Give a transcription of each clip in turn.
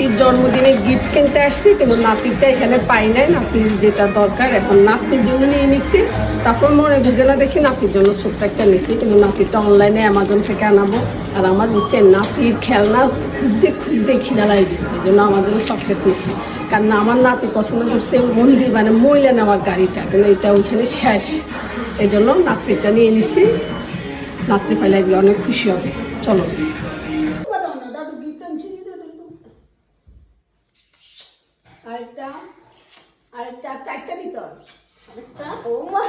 নাতির জন্মদিনে গিফট কিনতে আসছি, কিন্তু নাতিরটা এখানে পাই নাই। নাতির যেটা দরকার, এখন নাতির জন্য নিয়ে নিচ্ছি তারপর মনে বুঝে না, দেখি নাতির জন্য ছোট্ট একটা নিচ্ছি কিন্তু নাতিরটা অনলাইনে অ্যামাজন থেকে আনাবো। আর আমার হচ্ছে নাতির খেলনা খুঁজতে খুঁজতে খিদা দিচ্ছে জন্য আমার জন্য চকলেট নিচ্ছি কারণ আমার নাতি পছন্দ করছে মন্দির মানে মহিলা নেওয়ার গাড়িটা, কিন্তু এটা ওইখানে শেষ। এই জন্য নাতিরটা নিয়ে নিচ্ছি নাতি পাইলে অনেক খুশি হবে। চলো দাদু গিফট আনছি আরেকটা আরেকটা চারটা দিতে হবে আরেকটা ও মাই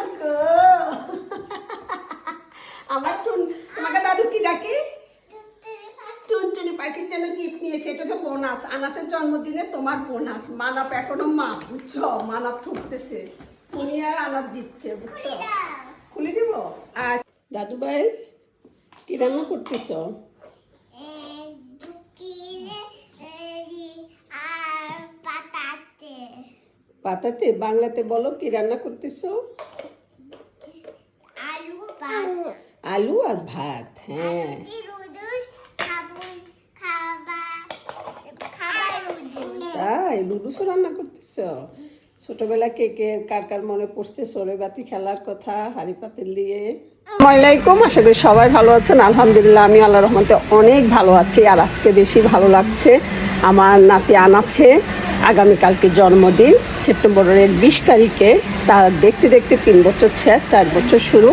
আমার টুন তোমাকে দাদু কি ডাকে? টুনটুনি পাখির জন্য গিফট নিয়েছে এটা হচ্ছে বোনাস। আনাসের জন্মদিনে তোমার বোনাস। মানাপ এখনও মা বুঝছ? মানাপ ঠুকতেছে। তুমি আর জিতছে বুঝছ? খুলে দিব? আর দাদু ভাই কি রান্না করতেছো? পাতাতে? বাংলাতে বলো কি রান্না করতেছো আলু পাতা আলু আর ভাত হ্যাঁ। তাই লুডুসও রান্না করতেছ? ছোটবেলা কে কে কার কার মনে পড়ছে সরে বাতি খেলার কথা হাড়ি পাতিল দিয়ে? আসসালামাইকুম আশা করি সবাই ভালো আছেন। আলহামদুলিল্লাহ আমি আল্লাহ রহমতে অনেক ভালো আছি আর আজকে বেশি ভালো লাগছে। আমার নাতি আনাছে আগামীকালকে জন্মদিন, সেপ্টেম্বরের বিশ তারিখে। তার দেখতে দেখতে তিন বছর শেষ, চার বছর শুরু।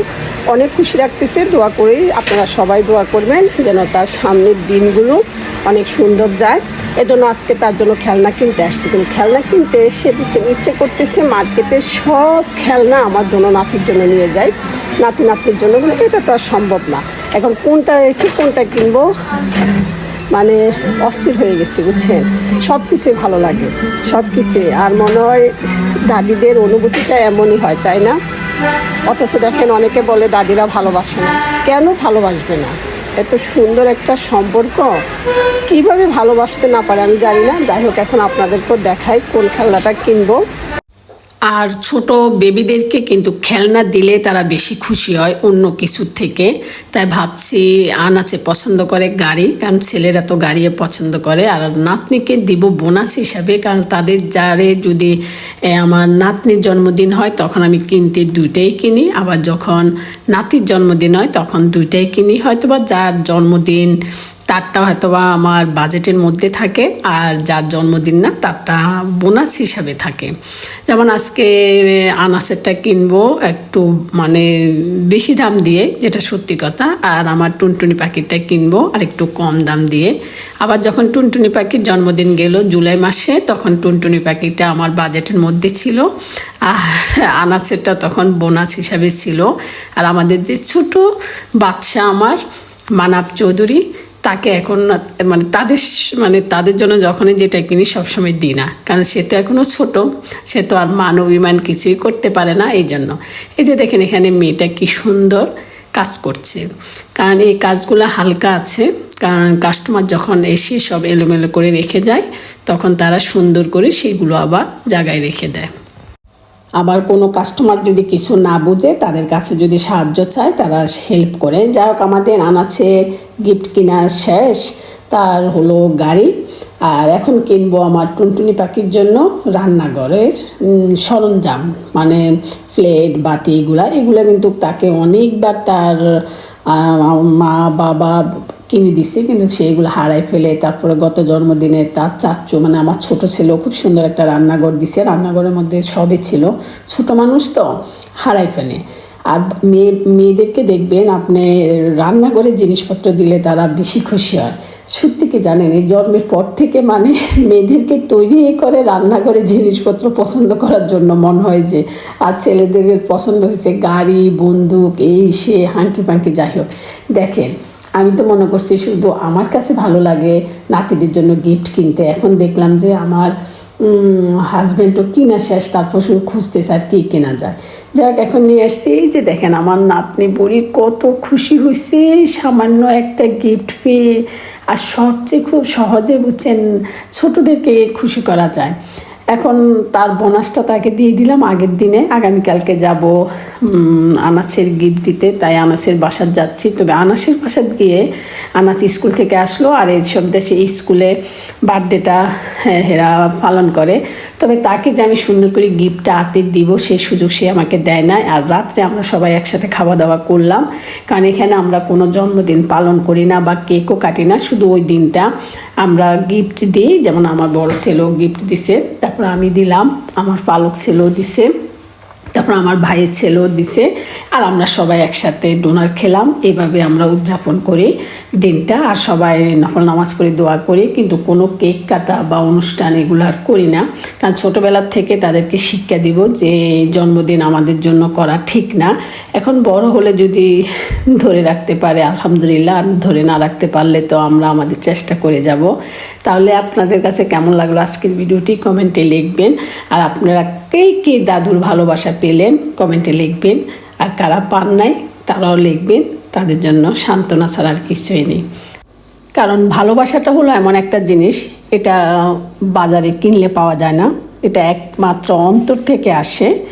অনেক খুশি রাখতেছে দোয়া করি আপনারা সবাই দোয়া করবেন যেন তার সামনের দিনগুলো অনেক সুন্দর যায়। এজন্য আজকে তার জন্য খেলনা কিনতে আসছে। কিন্তু খেলনা কিনতে এসে বুঝছেন ইচ্ছে করতেছে মার্কেটে সব খেলনা আমার জন্য নাতির জন্য নিয়ে যায় নাতি নাতির জন্য এটা তো আর সম্ভব না। এখন কোনটা রেখে কোনটা কিনবো? মানে অস্থির হয়ে গেছে, বুঝছেন? সব কিছুই ভালো লাগে সব কিছুই আর মনে হয় দাদিদের অনুভূতিটা এমনই হয়, তাই না? অথচ দেখেন অনেকে বলে দাদিরা ভালোবাসে না। কেন ভালোবাসবে না? এত সুন্দর একটা সম্পর্ক। কীভাবে ভালোবাসতে না পারে আমি জানি না। যাই হোক, এখন আপনাদেরকেও দেখাই কোন খেলনাটা কিনবো। আর ছোট বেবিদেরকে কিন্তু খেলনা দিলে তারা বেশি খুশি হয় অন্য কিছুর থেকে। তাই ভাবছি আনাচে পছন্দ করে গাড়ি, কারণ ছেলেরা তো গাড়িও পছন্দ করে। আর নাতনিকে দিব বোনাস হিসাবে, কারণ তাদের যারে যদি আমার নাতনির জন্মদিন হয়, তখন আমি কিনতে দুইটাই কিনি। আবার যখন নাতির জন্মদিন হয়, তখন দুইটাই কিনি। হয়তোবা যার জন্মদিন তারটা হয়তো বা আমার বাজেটের মধ্যে থাকে আর যার জন্মদিন না, তারটা বোনাস হিসাবে থাকে। যেমন আজকে আনাসেরটা কিনবো একটু মানে বেশি দাম দিয়ে, যেটা সত্যি কথা, আর আমার টুনটুনি পাখিটা কিনবো আর একটু কম দাম দিয়ে। আবার যখন টুনটুনি পাখির জন্মদিন গেল জুলাই মাসে, তখন টুনটুনি পাখিটা আমার বাজেটের মধ্যে ছিল, আর আনাসেরটা তখন বোনাস হিসাবে ছিল। আর আমাদের যে ছোট বাচ্চা আমার, মানাব চৌধুরী তাকে এখন মানে তাদের মানে তাদের জন্য যখনই যেটা কিনি সবসময় দিই না। কারণ সে তো এখনও ছোট, সে তো আর মান অভিমান কিছুই করতে পারে না এই জন্য এই যে দেখেন এখানে মেয়েটা কি সুন্দর কাজ করছে। কারণ এই কাজগুলো হালকা আছে, কারণ কাস্টমার যখন এসে সব এলোমেলো করে রেখে যায়, তখন তারা সুন্দর করে সেগুলো আবার জায়গায় রেখে দেয়। আবার কোনো কাস্টমার যদি কিছু না বুঝে, তাদের কাছে যদি সাহায্য চায়, তারা হেল্প করে। যাই হোক, আমাদের আনাছে গিফট কেনা শেষ। তার হলো গাড়ি। আর এখন কিনবো আমার টুনটুনি পাখির জন্য রান্নাঘরের সরঞ্জাম। মানে প্লেট বাটি, এগুলা। এগুলো কিন্তু তাকে অনেকবার তার মা, বাবা কিনে দিচ্ছে কিন্তু সেইগুলো হারাই ফেলে। তারপরে গত জন্মদিনে তার চাচ্চু মানে আমার ছোট ছেলেও খুব সুন্দর একটা রান্নাঘর দিছে। রান্নাঘরের মধ্যে সবই ছিল। ছোট মানুষ তো হারাই ফেলে। আর মেয়ে, মেয়েদেরকে দেখবেন আপনি রান্নাঘরের জিনিসপত্র দিলে তারা বেশি খুশি হয়। সত্যি কি জানেন, এই জন্মের পর থেকে মানে মেয়েদেরকে তৈরি করে রান্নাঘরে জিনিসপত্র পছন্দ করার জন্য মন হয় যে, আর ছেলেদের পছন্দ হয়েছে গাড়ি, বন্দুক, এই সে হাঁকি পাঁকি যাই হোক। দেখেন আমি তো মনে করছি শুধু আমার কাছে ভালো লাগে নাতিদের জন্য গিফট কিনতে। এখন দেখলাম যে আমার হাজব্যান্ডও কিনা শেষ, তারপর শুধু খুঁজতেছে আর কী কেনা যায়। যাক, এখন নিয়ে আসছি। এই যে দেখেন, আমার নাতনি বুড়ি কত খুশি হয়েছে সামান্য একটা গিফট পেয়ে। আর সবচেয়ে খুব সহজে বুঝছেন, ছোটোদেরকে খুশি করা যায়। এখন তার বোনাসটা তাকে দিয়ে দিলাম, আগের দিনে। আগামীকালকে যাব আনাসের গিফট দিতে, তাই আনাসের বাসার যাচ্ছি। তবে আনাসের বাসার গিয়ে আনাস স্কুল থেকে আসলো আর এইসব দেশে স্কুলে বার্থডেটা হেরা পালন করে। তবে তাকে যে আমি সুন্দর করে গিফটটা হাতে দিব, সে সুযোগ সে আমাকে দেয় না আর রাত্রে আমরা সবাই একসাথে খাওয়া দাওয়া করলাম। কারণ এখানে আমরা কোনো জন্মদিন পালন করি না বা কেকও কাটি না, শুধু ওই দিনটা। আমরা গিফট দিই, যেমন আমার বড় ছেলেও গিফট দিছে, তারপর আমি দিলাম, আমার পালক ছেলেও দিছে। তারপর আমার ভাইয়ের ছেলেও দিছে। আর আমরা সবাই একসাথে ডোনার খেলাম। এভাবে আমরা উদযাপন করি দিনটা। আর সবাই নফল নামাজ পড়ে দোয়া করি। কিন্তু কোনো কেক কাটা বা অনুষ্ঠান এগুলো আর করি না। কারণ ছোটোবেলার থেকে তাদেরকে শিক্ষা দিব যে, জন্মদিন আমাদের জন্য করা ঠিক না। এখন বড় হলে যদি ধরে রাখতে পারে, আলহামদুলিল্লাহ, আর ধরে না রাখতে পারলে তো আমরা আমাদের চেষ্টা করে যাব। তাহলে আপনাদের কাছে কেমন লাগল আজকের ভিডিওটি কমেন্টে লিখবেন। আর আপনারা কে কে দাদুর ভালোবাসা পেলেন? কমেন্টে লিখবেন। আর কারা পান নাই, তারাও লিখবেন। তাদের জন্য সান্ত্বনা ছাড়া আর কিছুই নেই। কারণ ভালোবাসাটা হলো এমন একটা জিনিস, এটা বাজারে কিনলে পাওয়া যায় না। এটা একমাত্র অন্তর থেকে আসে।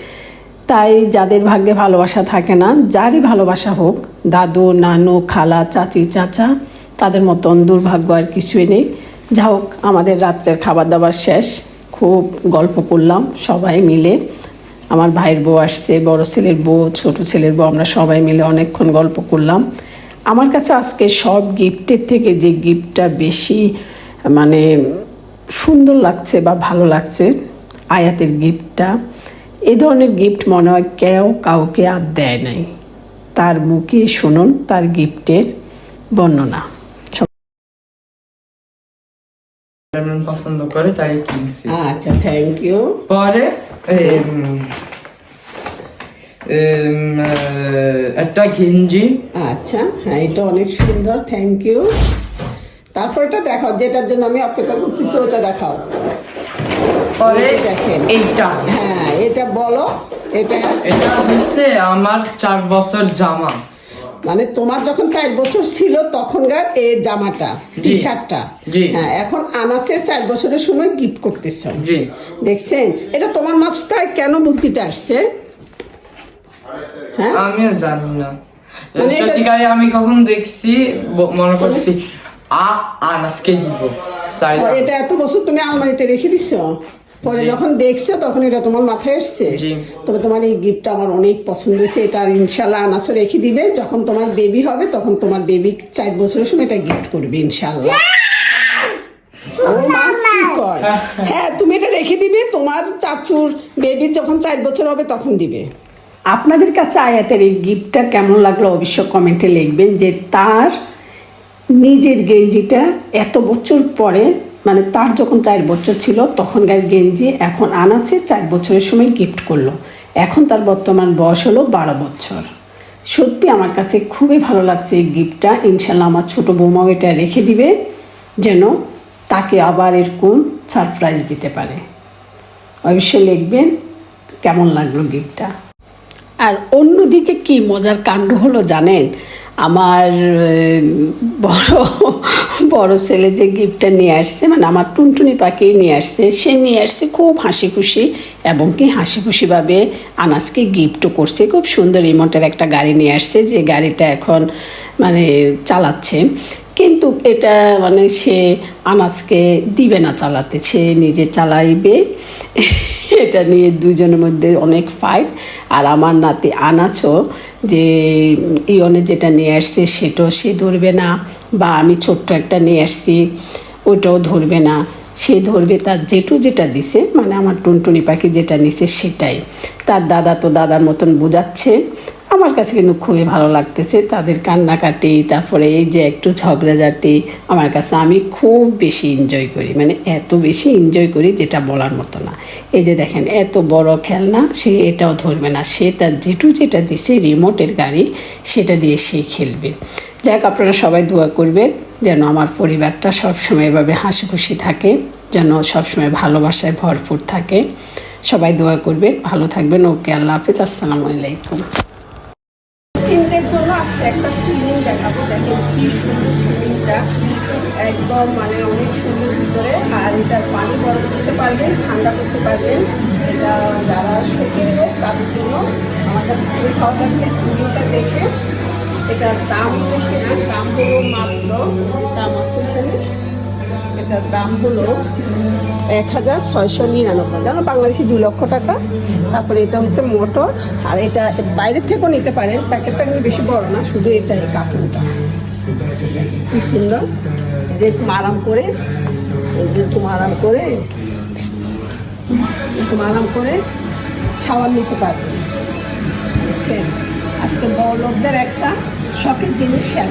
তাই যাদের ভাগ্যে ভালোবাসা থাকে না, যারই ভালোবাসা হোক, দাদু, নানু, খালা, চাচি, চাচা, তাদের মতন দুর্ভাগ্য আর কিছুই নেই। যা হোক আমাদের রাত্রের খাবার দাবার শেষ। খুব গল্প করলাম সবাই মিলে। আমার ভাইয়ের বউ আসছে, বড় ছেলের বউ, ছোট ছেলের বউ, আমরা সবাই মিলে অনেকক্ষণ গল্প করলাম। আমার কাছে আজকে সব গিফটের থেকে যে গিফটটা বেশি মানে সুন্দর লাগছে বা ভালো লাগছে, আয়াতের গিফটটা, এ ধরনের গিফট মনে হয় কেউ কাউকে আর দেয় নাই। তার মুখে শুনুন তার গিফটের বর্ণনা। যেমন পছন্দ করে তাই কিনছি। আচ্ছা থ্যাংক ইউ পরে একটা গেঞ্জি। আচ্ছা হ্যাঁ এটা অনেক সুন্দর থ্যাংক ইউ তারপর এটা দেখাও যেটার জন্য আমি অপেক্ষা করতেছি ওটা দেখাও। পরে দেখেন। এইটা। হ্যাঁ এটা বলো এটা এটা হচ্ছে আমার চার বছর জামা। মানে তোমার যখন চার বছর ছিল তখনকার এই জামাটা টি শার্টটা হ্যাঁ এখন আনাসের চার বছরের সময় গিফট করতেছ। দেখছেন? এটা তোমার মাছটায় কেন বুদ্ধিটা আসছে? হ্যাঁ? আমিও জানি না। মানে সত্যিকারে আমি কখন দেখছি মনে করছি আ আনাসকে দিব। তাই এটা এত বছর তুমি আলমারিতে রেখে দিছ? পরে যখন দেখছ তখন এটা তোমার মাথায় এসছে। তবে তোমার এই গিফটটা আমার অনেক পছন্দ হয়েছে। এটা আর ইনশাল্লাহ আনাসও রেখে দিবে। যখন তোমার বেবি হবে তখন তোমার বেবি চার বছরের সময় এটা গিফট করবে ইনশাল্লাহ। হ্যাঁ তুমি এটা রেখে দিবে। তোমার চাচুর বেবি যখন চার বছর হবে তখন দিবে। আপনাদের কাছে আয়াতের এই গিফটটা কেমন লাগল অবশ্য কমেন্টে লিখবেন যে তার নিজের গেঞ্জিটা এত বছর পরে মানে তার যখন চার বছর ছিল তখনকার গেঞ্জি, এখন আনাছে চার বছরের সময় গিফট করল। এখন তার বর্তমান বয়স হলো বারো বছর। সত্যি আমার কাছে খুবই ভালো লাগছে এই গিফটটা ইনশাল্লাহ আমার ছোটো বৌমাও এটা রেখে দিবে, যেন তাকে আবার এরকম সারপ্রাইজ দিতে পারে। অবশ্যই লিখবেন কেমন লাগল গিফটটা আর অন্যদিকে কি মজার কাণ্ড হলো জানেন? আমার বড় বড় ছেলে যে গিফটটা নিয়ে আসছে মানে আমার টুনটুনি পাখি নিয়ে আসছে, সে নিয়ে আসছে খুব হাসি খুশি এবং কি হাসি খুশিভাবে আনাজকে গিফটও করছে। খুব সুন্দর রিমোটের একটা গাড়ি নিয়ে আসছে, যে গাড়িটা এখন মানে চালাচ্ছে। কিন্তু এটা মানে সে আনাজকে দিবে না চালাতে, সে নিজে চালাইবে। এটা নিয়ে দুজনের মধ্যে অনেক ফাইট আর আমার নাতি আনাচও যে, ইয়নে যেটা নিয়ে আসছে সেটাও সে ধরবে না বা আমি ছোট্ট একটা নিয়ে আসছি ওটাও ধরবে না। সে ধরবে তার জেঠু যেটা দিছে মানে আমার টুনটুনি পাখি যেটা নিছে সেটাই। তার দাদা তো দাদার মতন বোঝাচ্ছে আমার কাছে কিন্তু খুবই ভালো লাগতেছে তাদের কান্নাকাটি, তারপরে এই যে একটু ঝগড়াঝাটি, আমার কাছে আমি খুব বেশি এনজয় করি। মানে এত বেশি এনজয় করি যেটা বলার মতো না। এই যে দেখেন, এত বড় খেলনা, সে এটাও ধরবে না। সে তার জেঠু যেটা দিছে রিমোটের গাড়ি, সেটা দিয়ে সে খেলবে। যাক, আপনারা সবাই দোয়া করবেন যেন আমার পরিবারটা সবসময় এভাবে হাসি খুশি থাকে, যেন সবসময় ভালোবাসায় ভরপুর থাকে। সবাই দোয়া করবেন, ভালো থাকবেন। ওকে, আল্লাহ হাফিজ। আসসালামু আলাইকুম। আজকে একটা সুইমিং দেখাবো দেখেন কি সুন্দর সুইমিংটা একদম মানে অনেক সুন্দর ভিতরে, আর এটার পানি গরম করতে পারবেন, ঠান্ডা করতে পারবেন। এটা যারা শখের লোক, তাদের জন্য আমার কাছে খুবই ভালো লাগছে সুইমিংটা দেখে। এটার দাম বেশি না, দাম হলো মাত্র, দাম আছে এখানে। এটার দাম হলো এক হাজার ছয়শো নিরানব্বই জানো বাংলাদেশি দু লক্ষ টাকা, তারপরে এটা হচ্ছে মোটর। আর এটা বাইরের থেকেও নিতে পারেন। প্যাকেটটা কিন্তু বেশি বড় না, শুধু এটা এই কার্টুনটা কি সুন্দর। যেরকম আরাম করে যেরকম আরাম করে এরকম আরাম করে শাওয়ার নিতে পারবেন। বুঝছেন? আজকে বড় লোকদের একটা শখের জিনিস শেয়ার